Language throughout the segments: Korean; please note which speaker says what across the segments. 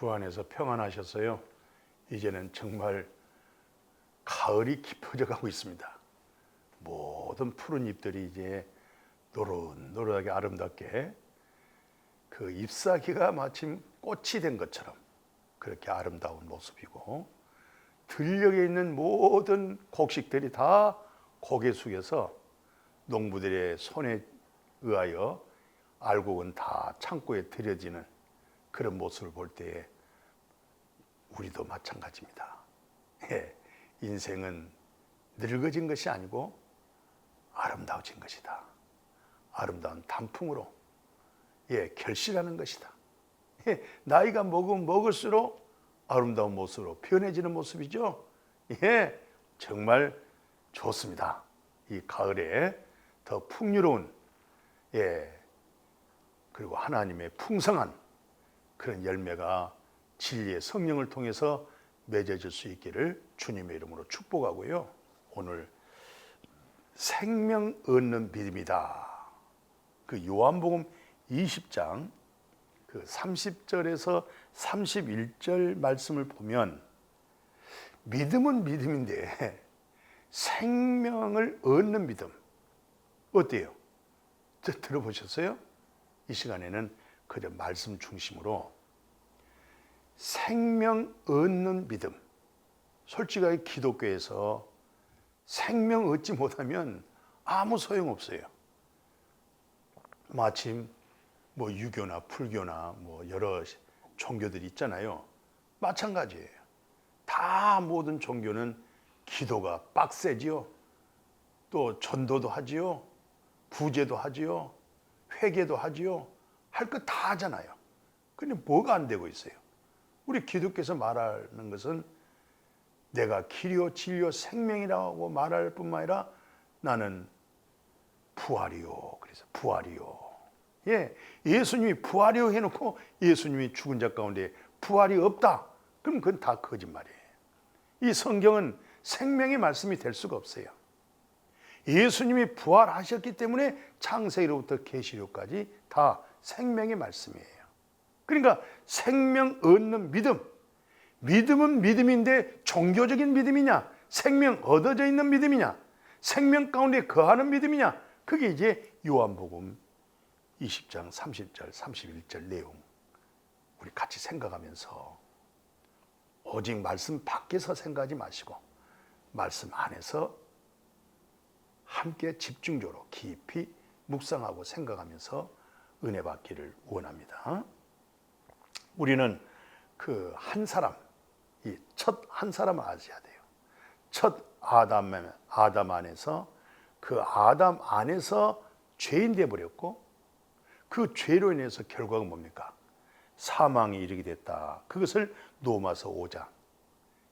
Speaker 1: 주 안에서 평안하셨어요. 이제는 정말 가을이 깊어져 가고 있습니다. 모든 푸른 잎들이 이제 노릇노릇하게 아름답게 그 잎사귀가 마침 꽃이 된 것처럼 그렇게 아름다운 모습이고 들녘에 있는 모든 곡식들이 다 고개 숙여서 농부들의 손에 의하여 알곡은 다 창고에 들여지는 그런 모습을 볼 때에 우리도 마찬가지입니다. 예, 인생은 늙어진 것이 아니고 아름다워진 것이다. 아름다운 단풍으로 예, 결실하는 것이다. 예, 나이가 먹으면 먹을수록 아름다운 모습으로 변해지는 모습이죠. 예, 정말 좋습니다. 이 가을에 더 풍요로운 예, 그리고 하나님의 풍성한 그런 열매가 진리의 성령을 통해서 맺어질 수 있기를 주님의 이름으로 축복하고요. 오늘 생명 얻는 믿음이다. 그 요한복음 20장 그 30절에서 31절 말씀을 보면 믿음은 믿음인데 생명을 얻는 믿음 어때요? 저 들어보셨어요? 이 시간에는 그저 말씀 중심으로 생명 얻는 믿음. 솔직하게 기독교에서 생명 얻지 못하면 아무 소용 없어요. 마침 뭐 유교나 불교나 뭐 여러 종교들이 있잖아요. 마찬가지예요. 다 모든 종교는 기도가 빡세지요. 또 전도도 하지요. 부제도 하지요. 회개도 하지요. 할 것 다 하잖아요. 근데 뭐가 안 되고 있어요? 우리 기독교에서 말하는 것은 내가 길이요 진리요 생명이라고 말할 뿐만 아니라 나는 부활이요. 그래서 부활이요. 예, 예수님이 부활이요 해놓고 예수님이 죽은 자 가운데 부활이 없다. 그럼 그건 다 거짓말이에요. 이 성경은 생명의 말씀이 될 수가 없어요. 예수님이 부활하셨기 때문에 창세기로부터 계시록까지 다 생명의 말씀이에요. 그러니까 생명 얻는 믿음. 믿음은 믿음인데 종교적인 믿음이냐? 생명 얻어져 있는 믿음이냐? 생명 가운데 거하는 믿음이냐? 그게 이제 요한복음 20장 30절, 31절 내용. 우리 같이 생각하면서 오직 말씀 밖에서 생각하지 마시고 말씀 안에서 함께 집중적으로 깊이 묵상하고 생각하면서 은혜 받기를 원합니다. 우리는 그 한 사람, 이 첫 한 사람을 아셔야 돼요. 첫 아담, 아담 안에서 그 아담 안에서 죄인 되어 버렸고 그 죄로 인해서 결과가 뭡니까? 사망이 이르게 됐다. 그것을 노마서 5장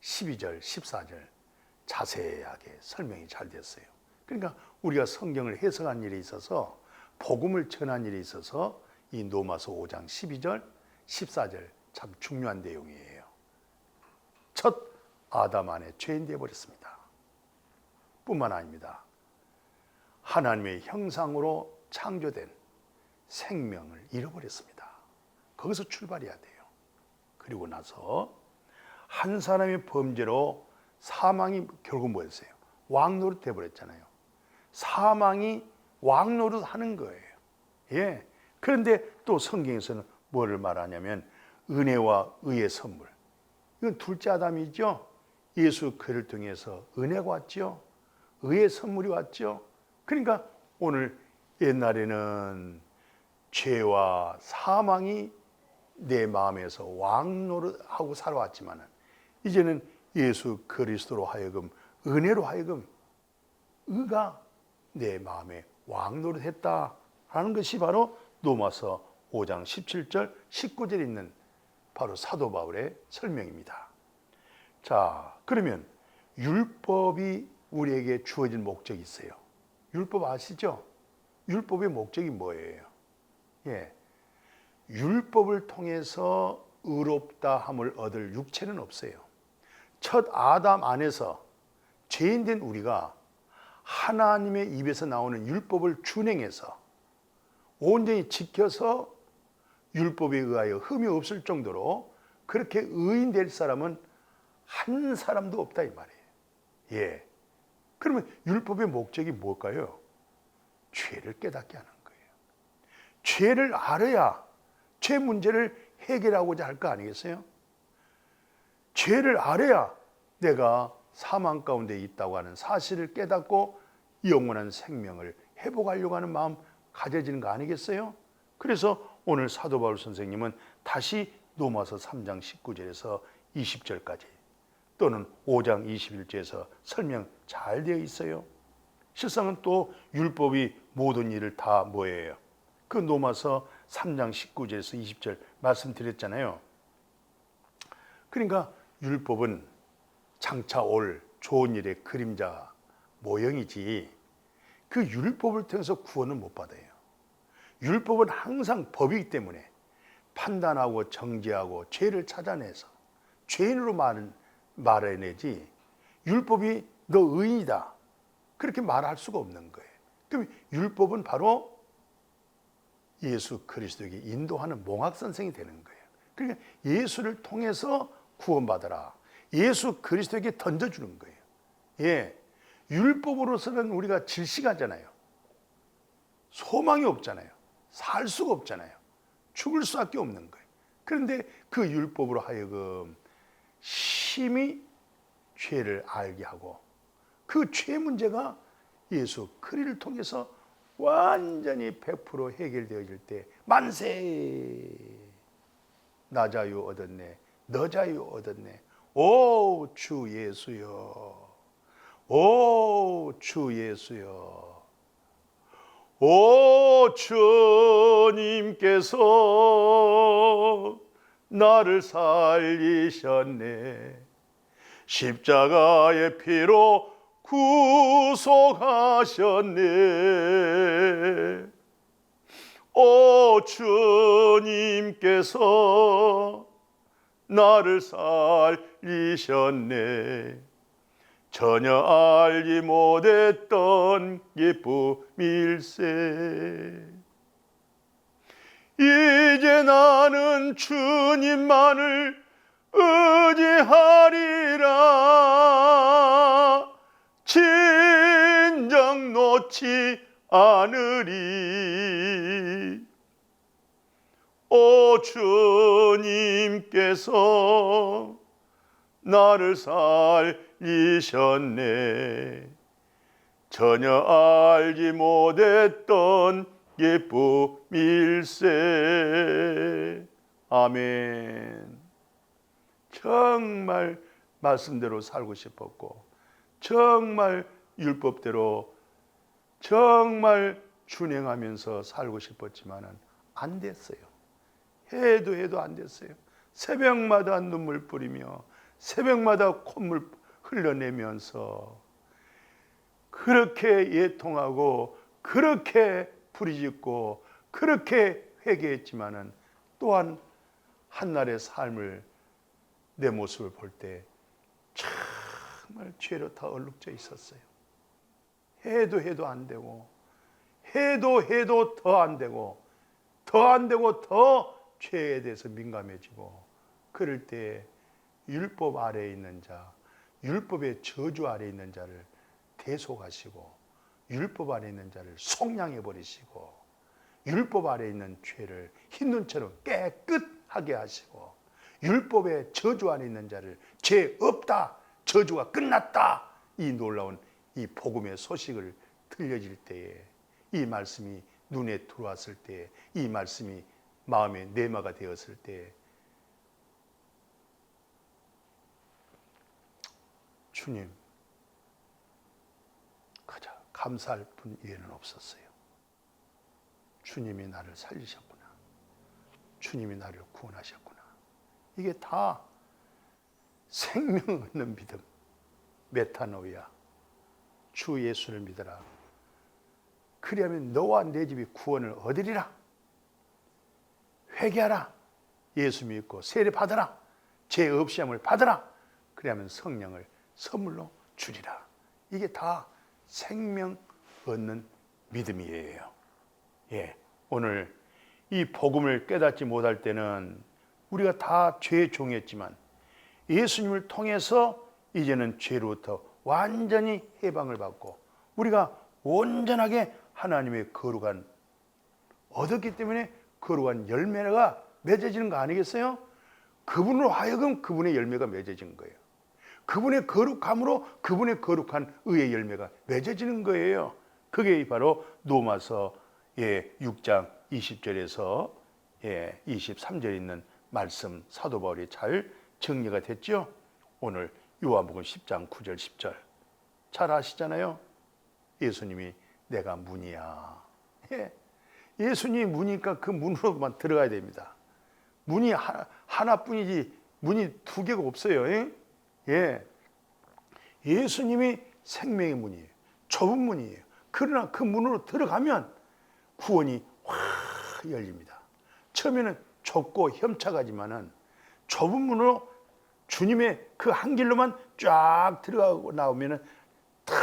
Speaker 1: 12절, 14절 자세하게 설명이 잘 됐어요. 그러니까 우리가 성경을 해석한 일에 있어서 복음을 전한 일에 있어서 이 노마서 5장 12절, 14절 참 중요한 내용이에요. 첫 아담 안에 죄인 되어 버렸습니다. 뿐만 아닙니다. 하나님의 형상으로 창조된 생명을 잃어버렸습니다. 거기서 출발해야 돼요. 그리고 나서 한 사람의 범죄로 사망이 결국 뭐였어요? 왕노릇 돼버렸잖아요. 사망이 왕 노릇 하는 거예요. 예. 그런데 또 성경에서는 뭐를 말하냐면 은혜와 의의 선물. 이건 둘째 아담이죠. 예수 그를 통해서 은혜가 왔죠. 의의 선물이 왔죠. 그러니까 오늘 옛날에는 죄와 사망이 내 마음에서 왕노릇하고 살아왔지만은 이제는 예수 그리스도로 하여금 은혜로 하여금 의가 내 마음에 왕 노릇했다라는 것이 바로 로마서 5장 17절 19절에 있는 바로 사도 바울의 설명입니다. 자, 그러면 율법이 우리에게 주어진 목적이 있어요. 율법 아시죠? 율법의 목적이 뭐예요? 예. 율법을 통해서 의롭다 함을 얻을 육체는 없어요. 첫 아담 안에서 죄인 된 우리가 하나님의 입에서 나오는 율법을 준행해서 온전히 지켜서 율법에 의하여 흠이 없을 정도로 그렇게 의인 될 사람은 한 사람도 없다 이 말이에요. 예. 그러면 율법의 목적이 뭘까요? 죄를 깨닫게 하는 거예요. 죄를 알아야 죄 문제를 해결하고자 할 거 아니겠어요? 죄를 알아야 내가 사망 가운데 있다고 하는 사실을 깨닫고 영원한 생명을 회복하려고 하는 마음 가져지는 거 아니겠어요? 그래서 오늘 사도 바울 선생님은 다시 로마서 3장 19절에서 20절까지 또는 5장 21절에서 설명 잘 되어 있어요. 실상은 또 율법이 모든 일을 다 뭐예요? 그 로마서 3장 19절에서 20절 말씀드렸잖아요. 그러니까 율법은 장차 올 좋은 일의 그림자 모형이지 그 율법을 통해서 구원은 못 받아요. 율법은 항상 법이기 때문에 판단하고 정죄하고 죄를 찾아내서 죄인으로 말, 말해내지 율법이 너 의인이다 그렇게 말할 수가 없는 거예요. 그럼 율법은 바로 예수 그리스도에게 인도하는 몽학 선생이 되는 거예요. 그러니까 예수를 통해서 구원받아라. 예수 그리스도에게 던져주는 거예요. 예. 율법으로서는 우리가 질식하잖아요. 소망이 없잖아요. 살 수가 없잖아요. 죽을 수밖에 없는 거예요. 그런데 그 율법으로 하여금 심히 죄를 알게 하고 그 죄 문제가 예수 그리를 통해서 완전히 100% 해결되어질 때 만세 나 자유 얻었네 너 자유 얻었네 오 주 예수여 오 주 예수여. 오 주님께서 나를 살리셨네. 십자가의 피로 구속하셨네. 오 주님께서 나를 살리셨네 전혀 알지 못했던 기쁨일세. 이제 나는 주님만을 의지하리라. 진정 놓지 않으리. 오 주님께서 나를 살 리셨네 전혀 알지 못했던 기쁨일세 아멘 정말 말씀대로 살고 싶었고 정말 율법대로 정말 준행하면서 살고 싶었지만은 안 됐어요. 해도 해도 안 됐어요. 새벽마다 눈물 뿌리며 새벽마다 콧물 흘려내면서 그렇게 예통하고 그렇게 부리짓고 그렇게 회개했지만은 또한 한날의 삶을 내 모습을 볼 때 정말 죄로 다 얼룩져 있었어요. 해도 해도 안 되고 해도 해도 더 안 되고 더 안 되고 더 죄에 대해서 민감해지고 그럴 때 율법 아래에 있는 자, 율법의 저주 아래에 있는 자를 대속하시고 율법 아래에 있는 자를 속량해 버리시고 율법 아래에 있는 죄를 흰 눈처럼 깨끗하게 하시고 율법의 저주 안에 있는 자를 죄 없다 저주가 끝났다 이 놀라운 이 복음의 소식을 들려질 때에 이 말씀이 눈에 들어왔을 때이 말씀이 마음에 내마가 되었을 때 주님 가자 감사할 분 이외에는 없었어요. 주님이 나를 살리셨구나. 주님이 나를 구원하셨구나. 이게 다 생명 얻는 믿음. 메타노이야. 주 예수를 믿어라. 그리하면 너와 내 집이 구원을 얻으리라. 회개하라. 예수 믿고 세례 받아라. 죄 없이 함을 받아라. 그리하면 성령을 선물로 주리라. 이게 다 생명 얻는 믿음이에요. 예. 오늘 이 복음을 깨닫지 못할 때는 우리가 다 죄의 종이었지만 예수님을 통해서 이제는 죄로부터 완전히 해방을 받고 우리가 온전하게 하나님의 거룩한 얻었기 때문에 거룩한 열매가 맺어지는 거 아니겠어요? 그분으로 하여금 그분의 열매가 맺어진 거예요. 그분의 거룩함으로 그분의 거룩한 의의 열매가 맺어지는 거예요. 그게 바로 노마서 예, 6장 20절에서 예, 23절에 있는 말씀 사도 바울이 잘 정리가 됐죠. 오늘 요한복음 10장 9절 10절 잘 아시잖아요. 예수님이 내가 문이야. 예. 예수님이 문이니까 그 문으로만 들어가야 됩니다. 문이 하나, 하나뿐이지 문이 두 개가 없어요. 예. 예. 예수님이 생명의 문이에요. 좁은 문이에요. 그러나 그 문으로 들어가면 구원이 확 열립니다. 처음에는 좁고 협착하지만은 좁은 문으로 주님의 그 한 길로만 쫙 들어가고 나오면은 탁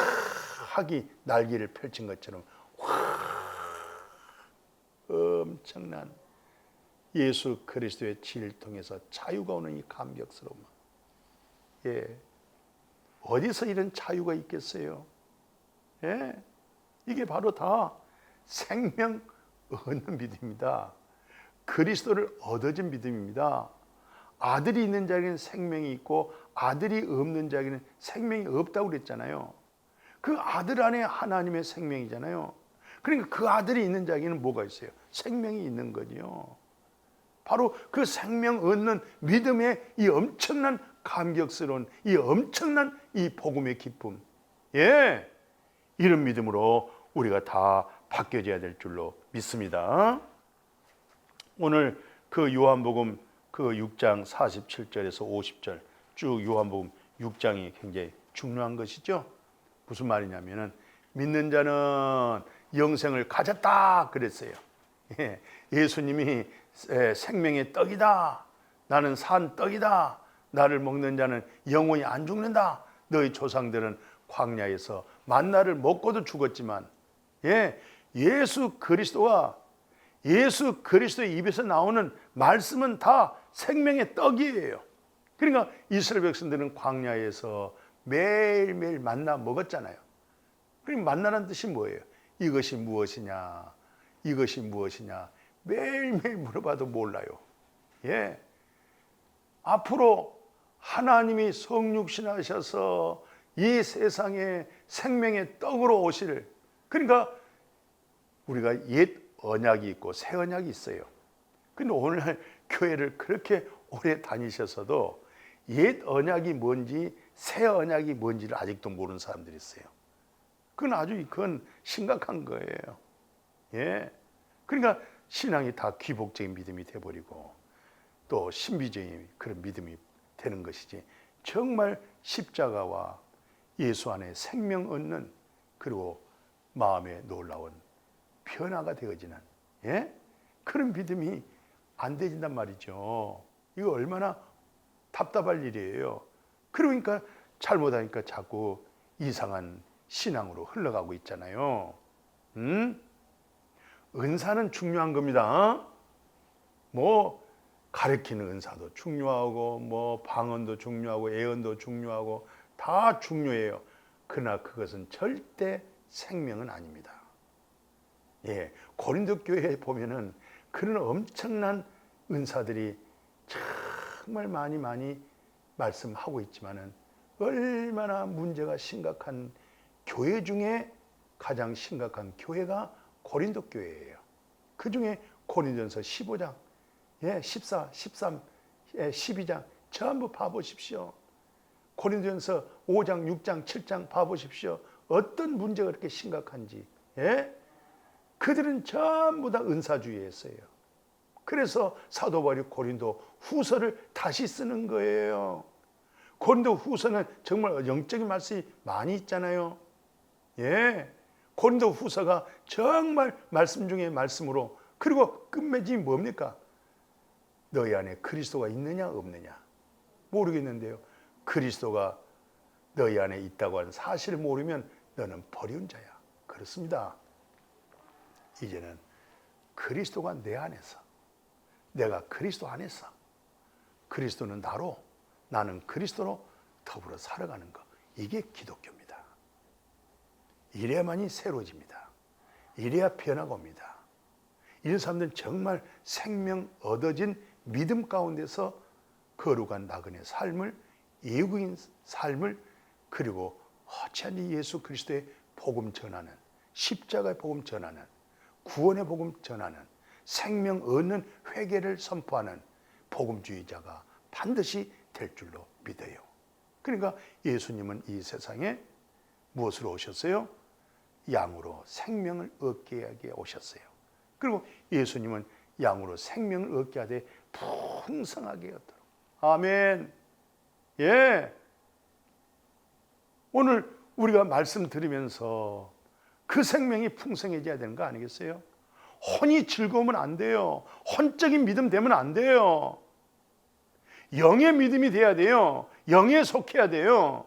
Speaker 1: 하기 날개를 펼친 것처럼 확 엄청난 예수 그리스도의 진리를 통해서 자유가 오는 이 감격스러움. 예. 어디서 이런 자유가 있겠어요? 예. 이게 바로 다 생명 얻는 믿음입니다. 그리스도를 얻어진 믿음입니다. 아들이 있는 자에게는 생명이 있고 아들이 없는 자에게는 생명이 없다고 그랬잖아요. 그 아들 안에 하나님의 생명이잖아요. 그러니까 그 아들이 있는 자에게는 뭐가 있어요? 생명이 있는 거죠. 바로 그 생명 얻는 믿음의 이 엄청난 감격스러운 이 엄청난 이 복음의 기쁨. 예. 이런 믿음으로 우리가 다 바뀌어져야 될 줄로 믿습니다. 오늘 그 요한복음 그 6장 47절에서 50절 쭉 요한복음 6장이 굉장히 중요한 것이죠. 무슨 말이냐면은 믿는 자는 영생을 가졌다 그랬어요. 예, 예수님이 생명의 떡이다. 나는 산 떡이다. 나를 먹는 자는 영원히 안 죽는다. 너희 조상들은 광야에서 만나를 먹고도 죽었지만 예, 예수 그리스도와 예수 그리스도의 입에서 나오는 말씀은 다 생명의 떡이에요. 그러니까 이스라엘 백성들은 광야에서 매일매일 만나 먹었잖아요. 그럼 만나는 뜻이 뭐예요? 이것이 무엇이냐? 이것이 무엇이냐? 매일매일 물어봐도 몰라요. 예. 앞으로 하나님이 성육신하셔서 이 세상에 생명의 떡으로 오실 그러니까 우리가 옛 언약이 있고 새 언약이 있어요. 근데 오늘날 교회를 그렇게 오래 다니셔서도 옛 언약이 뭔지 새 언약이 뭔지를 아직도 모르는 사람들이 있어요. 그건 아주 그건 심각한 거예요. 예. 그러니까 신앙이 다 귀복적인 믿음이 돼 버리고 또 신비적인 그런 믿음이 되는 것이지 정말 십자가와 예수 안에 생명 얻는 그리고 마음에 놀라운 변화가 되어지는 예? 그런 믿음이 안 되진단 말이죠. 이거 얼마나 답답할 일이에요. 그러니까 잘못하니까 자꾸 이상한 신앙으로 흘러가고 있잖아요. 음? 은사는 중요한 겁니다. 뭐 가르치는 은사도 중요하고 뭐 방언도 중요하고 예언도 중요하고 다 중요해요. 그러나 그것은 절대 생명은 아닙니다. 예, 고린도 교회에 보면은 그런 엄청난 은사들이 정말 많이 많이 말씀하고 있지만은 얼마나 문제가 심각한 교회 중에 가장 심각한 교회가 고린도 교회예요. 그 중에 고린도전서 15장, 예, 14, 13, 예, 12장 전부 봐보십시오. 고린도전서 5장, 6장, 7장 봐보십시오. 어떤 문제가 그렇게 심각한지. 예? 그들은 전부 다 은사주의였어요. 그래서 사도 바울이 고린도 후서를 다시 쓰는 거예요. 고린도 후서는 정말 영적인 말씀이 많이 있잖아요. 예. 고린도 후서가 정말 말씀 중에 말씀으로 그리고 끝맺이 뭡니까? 너희 안에 그리스도가 있느냐 없느냐 모르겠는데요. 그리스도가 너희 안에 있다고 하는 사실을 모르면 너는 버리운 자야. 그렇습니다. 이제는 그리스도가 내 안에서 내가 그리스도 안에서 그리스도는 나로 나는 그리스도로 더불어 살아가는 것. 이게 기독교입니다. 이래야만이 새로워집니다. 이래야 변화가 옵니다. 이런 사람들은 정말 생명 얻어진 믿음 가운데서 거룩한 나그네 삶을 예국인 삶을 그리고 어찌하니 예수 그리스도의 복음 전하는 십자가의 복음 전하는 구원의 복음 전하는 생명 얻는 회개를 선포하는 복음주의자가 반드시 될 줄로 믿어요. 그러니까 예수님은 이 세상에 무엇으로 오셨어요? 양으로 생명을 얻게 하게 오셨어요. 그리고 예수님은 양으로 생명을 얻게 하되 풍성하게 얻도록. 아멘. 예. 오늘 우리가 말씀 들으면서 그 생명이 풍성해져야 되는 거 아니겠어요? 혼이 즐거우면 안 돼요. 혼적인 믿음 되면 안 돼요. 영의 믿음이 돼야 돼요. 영에 속해야 돼요.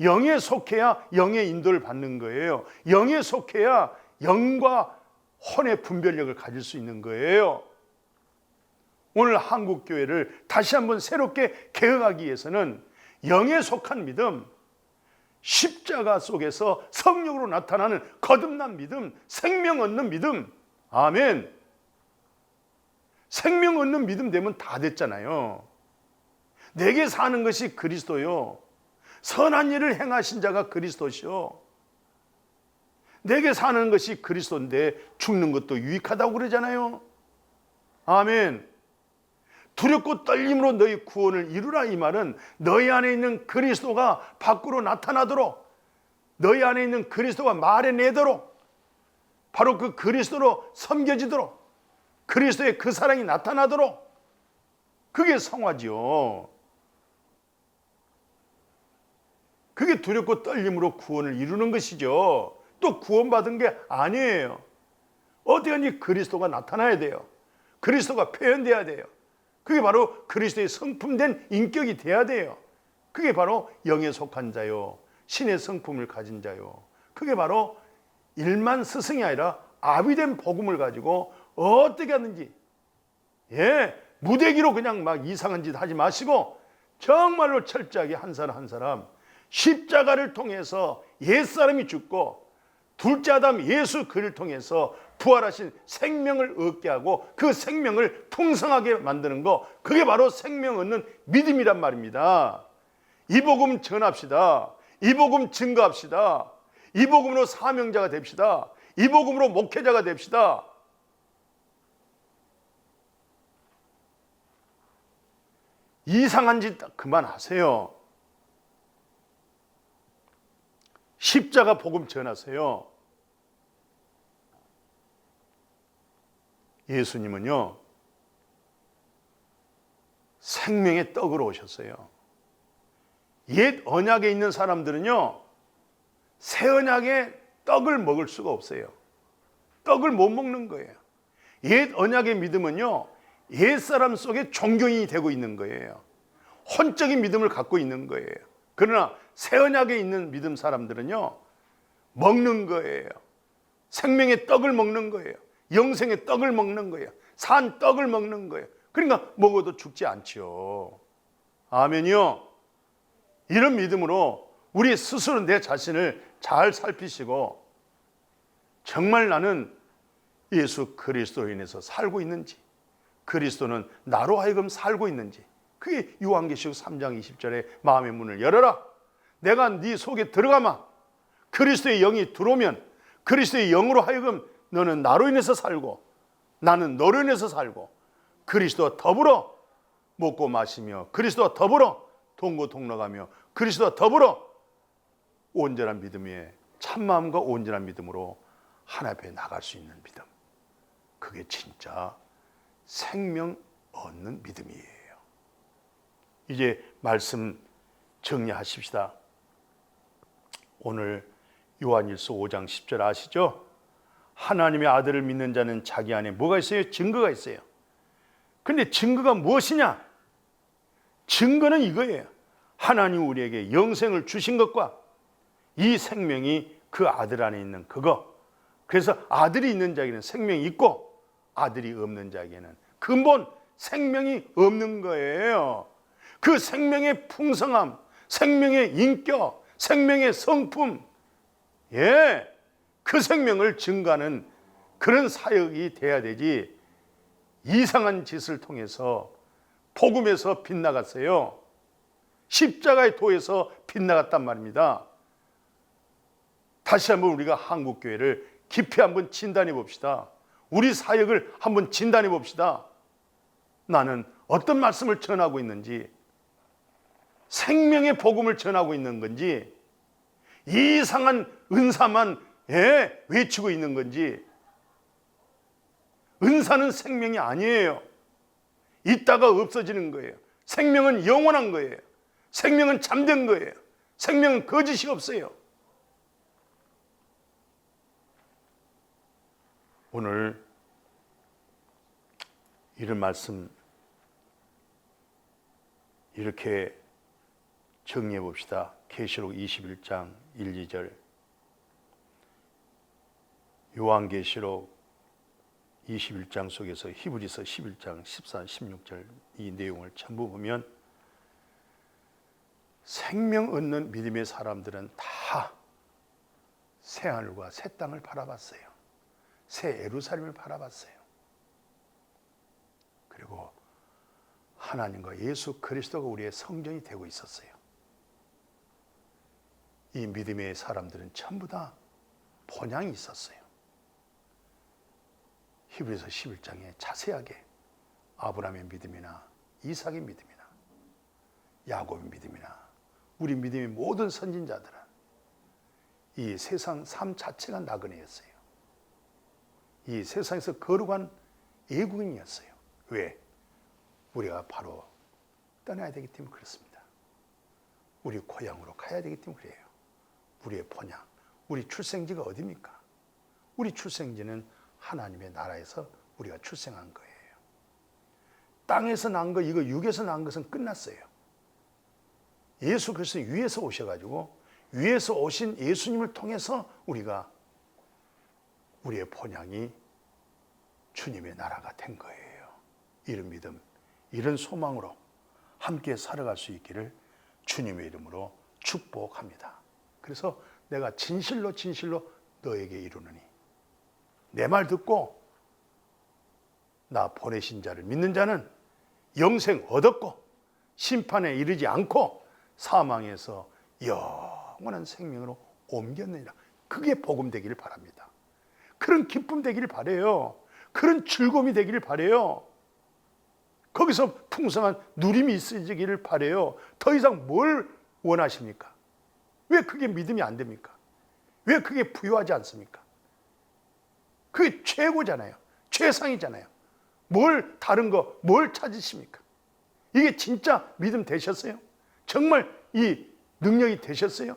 Speaker 1: 영에 속해야 영의 인도를 받는 거예요. 영에 속해야 영과 혼의 분별력을 가질 수 있는 거예요. 오늘 한국 교회를 다시 한번 새롭게 개혁하기 위해서는 영에 속한 믿음, 십자가 속에서 성령으로 나타나는 거듭난 믿음, 생명 얻는 믿음. 아멘. 생명 얻는 믿음 되면 다 됐잖아요. 내게 사는 것이 그리스도요. 선한 일을 행하신 자가 그리스도시요. 내게 사는 것이 그리스도인데 죽는 것도 유익하다고 그러잖아요. 아멘. 두렵고 떨림으로 너희 구원을 이루라 이 말은 너희 안에 있는 그리스도가 밖으로 나타나도록 너희 안에 있는 그리스도가 말해내도록 바로 그 그리스도로 섬겨지도록 그리스도의 그 사랑이 나타나도록 그게 성화지요. 그게 두렵고 떨림으로 구원을 이루는 것이죠. 또 구원받은 게 아니에요. 어디든지 그리스도가 나타나야 돼요. 그리스도가 표현돼야 돼요. 그게 바로 그리스도의 성품된 인격이 돼야 돼요. 그게 바로 영에 속한 자요. 신의 성품을 가진 자요. 그게 바로 일만 스승이 아니라 아비된 복음을 가지고 어떻게 하는지 예 무대기로 그냥 막 이상한 짓 하지 마시고 정말로 철저하게 한 사람 한 사람 십자가를 통해서 옛사람이 죽고 둘째 아담 예수 그를 통해서 부활하신 생명을 얻게 하고 그 생명을 풍성하게 만드는 거 그게 바로 생명 얻는 믿음이란 말입니다. 이 복음 전합시다. 이 복음 증거합시다. 이 복음으로 사명자가 됩시다. 이 복음으로 목회자가 됩시다. 이상한 짓 그만하세요. 십자가 복음 전하세요. 예수님은요, 생명의 떡으로 오셨어요. 옛 언약에 있는 사람들은요, 새 언약의 떡을 먹을 수가 없어요. 떡을 못 먹는 거예요. 옛 언약의 믿음은요, 옛 사람 속에 종교인이 되고 있는 거예요. 혼적인 믿음을 갖고 있는 거예요. 그러나 새 언약에 있는 믿음 사람들은요, 먹는 거예요. 생명의 떡을 먹는 거예요. 영생의 떡을 먹는 거예요. 산 떡을 먹는 거예요. 그러니까 먹어도 죽지 않지요. 아멘이요. 이런 믿음으로 우리 스스로 내 자신을 잘 살피시고 정말 나는 예수 그리스도로 인해서 살고 있는지 그리스도는 나로 하여금 살고 있는지 그게 요한계시록 3장 20절에 마음의 문을 열어라. 내가 네 속에 들어가마. 그리스도의 영이 들어오면 그리스도의 영으로 하여금 너는 나로 인해서 살고 나는 너로 인해서 살고 그리스도와 더불어 먹고 마시며 그리스도와 더불어 동고 동락하며 그리스도와 더불어 온전한 믿음에 참마음과 온전한 믿음으로 하나님 앞에 나갈 수 있는 믿음. 그게 진짜 생명 얻는 믿음이에요. 이제 말씀 정리하십시다. 오늘 요한일서 5장 10절 아시죠? 하나님의 아들을 믿는 자는 자기 안에 뭐가 있어요? 증거가 있어요. 근데 증거가 무엇이냐? 증거는 이거예요. 하나님 우리에게 영생을 주신 것과 이 생명이 그 아들 안에 있는 그거. 그래서 아들이 있는 자에게는 생명이 있고 아들이 없는 자에게는 근본 생명이 없는 거예요. 그 생명의 풍성함, 생명의 인격, 생명의 성품, 예, 그 생명을 증가하는 그런 사역이 돼야 되지. 이상한 짓을 통해서 복음에서 빗나갔어요. 십자가의 도에서 빗나갔단 말입니다. 다시 한번 우리가 한국 교회를 깊이 한번 진단해 봅시다. 우리 사역을 한번 진단해 봅시다. 나는 어떤 말씀을 전하고 있는지, 생명의 복음을 전하고 있는 건지, 이상한 은사만 예, 외치고 있는 건지, 은사는 생명이 아니에요. 있다가 없어지는 거예요. 생명은 영원한 거예요. 생명은 잠든 거예요. 생명은 거짓이 없어요. 오늘 이런 말씀 이렇게 정리해 봅시다. 계시록 21장 1, 2절 요한계시록 21장 속에서 히브리서 11장 14, 16절 이 내용을 전부 보면 생명 얻는 믿음의 사람들은 다 새 하늘과 새 땅을 바라봤어요. 새 예루살렘을 바라봤어요. 그리고 하나님과 예수 그리스도가 우리의 성전이 되고 있었어요. 이 믿음의 사람들은 전부 다 본향이 있었어요. 히브리서 11장에 자세하게 아브라함의 믿음이나 이삭의 믿음이나 야곱의 믿음이나 우리 믿음의 모든 선진자들은 이 세상 삶 자체가 나그네였어요. 이 세상에서 거룩한 애국인이었어요. 왜? 우리가 바로 떠나야 되기 때문에 그렇습니다. 우리 고향으로 가야 되기 때문에 그래요. 우리의 본향, 우리 출생지가 어디입니까? 우리 출생지는 하나님의 나라에서 우리가 출생한 거예요. 땅에서 난 거, 이거 육에서 난 것은 끝났어요. 예수 그리스도 위에서 오셔가지고 위에서 오신 예수님을 통해서 우리가 우리의 본향이 주님의 나라가 된 거예요. 이런 믿음, 이런 소망으로 함께 살아갈 수 있기를 주님의 이름으로 축복합니다. 그래서 내가 진실로 진실로 너에게 이루느니 내 말 듣고 나 보내신 자를 믿는 자는 영생 얻었고 심판에 이르지 않고 사망에서 영원한 생명으로 옮겼느니라. 그게 복음 되기를 바랍니다. 그런 기쁨 되기를 바래요. 그런 즐거움이 되기를 바래요. 거기서 풍성한 누림이 있어지기를 바래요. 더 이상 뭘 원하십니까? 왜 그게 믿음이 안 됩니까? 왜 그게 부유하지 않습니까? 그게 최고잖아요. 최상이잖아요. 뭘 다른 거, 뭘 찾으십니까? 이게 진짜 믿음 되셨어요? 정말 이 능력이 되셨어요?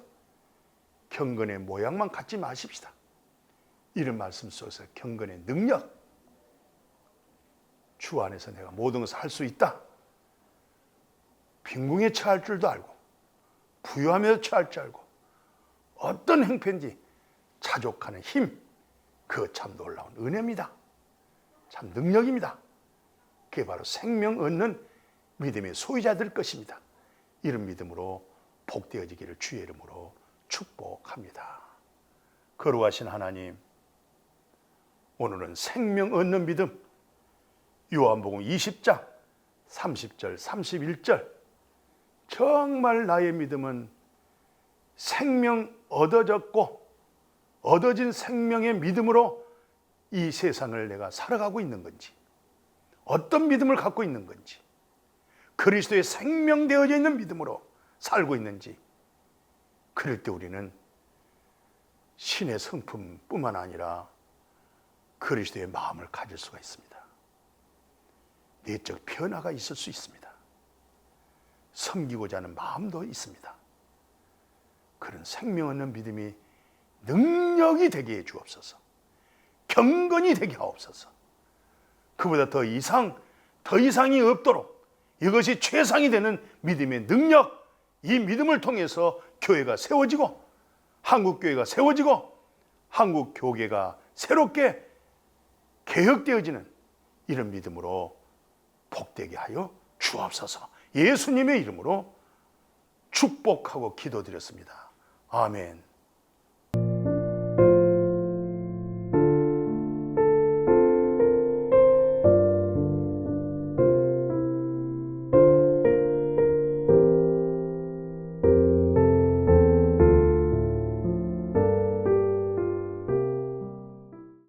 Speaker 1: 경건의 모양만 갖지 마십시다. 이런 말씀 속에서 경건의 능력, 주 안에서 내가 모든 것을 할 수 있다. 빈궁에 처할 줄도 알고, 부유하며 처할 줄 알고, 어떤 행편인지 자족하는 힘, 그 참 놀라운 은혜입니다. 참 능력입니다. 그게 바로 생명 얻는 믿음의 소유자들 것입니다. 이런 믿음으로 복되어지기를 주의 이름으로 축복합니다. 거룩하신 하나님, 오늘은 생명 얻는 믿음, 요한복음 20장 30절, 31절, 정말 나의 믿음은 생명 얻어졌고 얻어진 생명의 믿음으로 이 세상을 내가 살아가고 있는 건지, 어떤 믿음을 갖고 있는 건지, 그리스도의 생명되어져 있는 믿음으로 살고 있는지, 그럴 때 우리는 신의 성품뿐만 아니라 그리스도의 마음을 가질 수가 있습니다. 내적 변화가 있을 수 있습니다. 섬기고자 하는 마음도 있습니다. 그런 생명 없는 믿음이 능력이 되게 해 주옵소서. 경건이 되게 하옵소서. 그보다 더 이상, 더 이상이 없도록 이것이 최상이 되는 믿음의 능력, 이 믿음을 통해서 교회가 세워지고, 한국교회가 세워지고, 한국교계가 새롭게 개혁되어지는 이런 믿음으로 복되게 하여 주옵소서. 예수님의 이름으로 축복하고 기도드렸습니다. 아멘.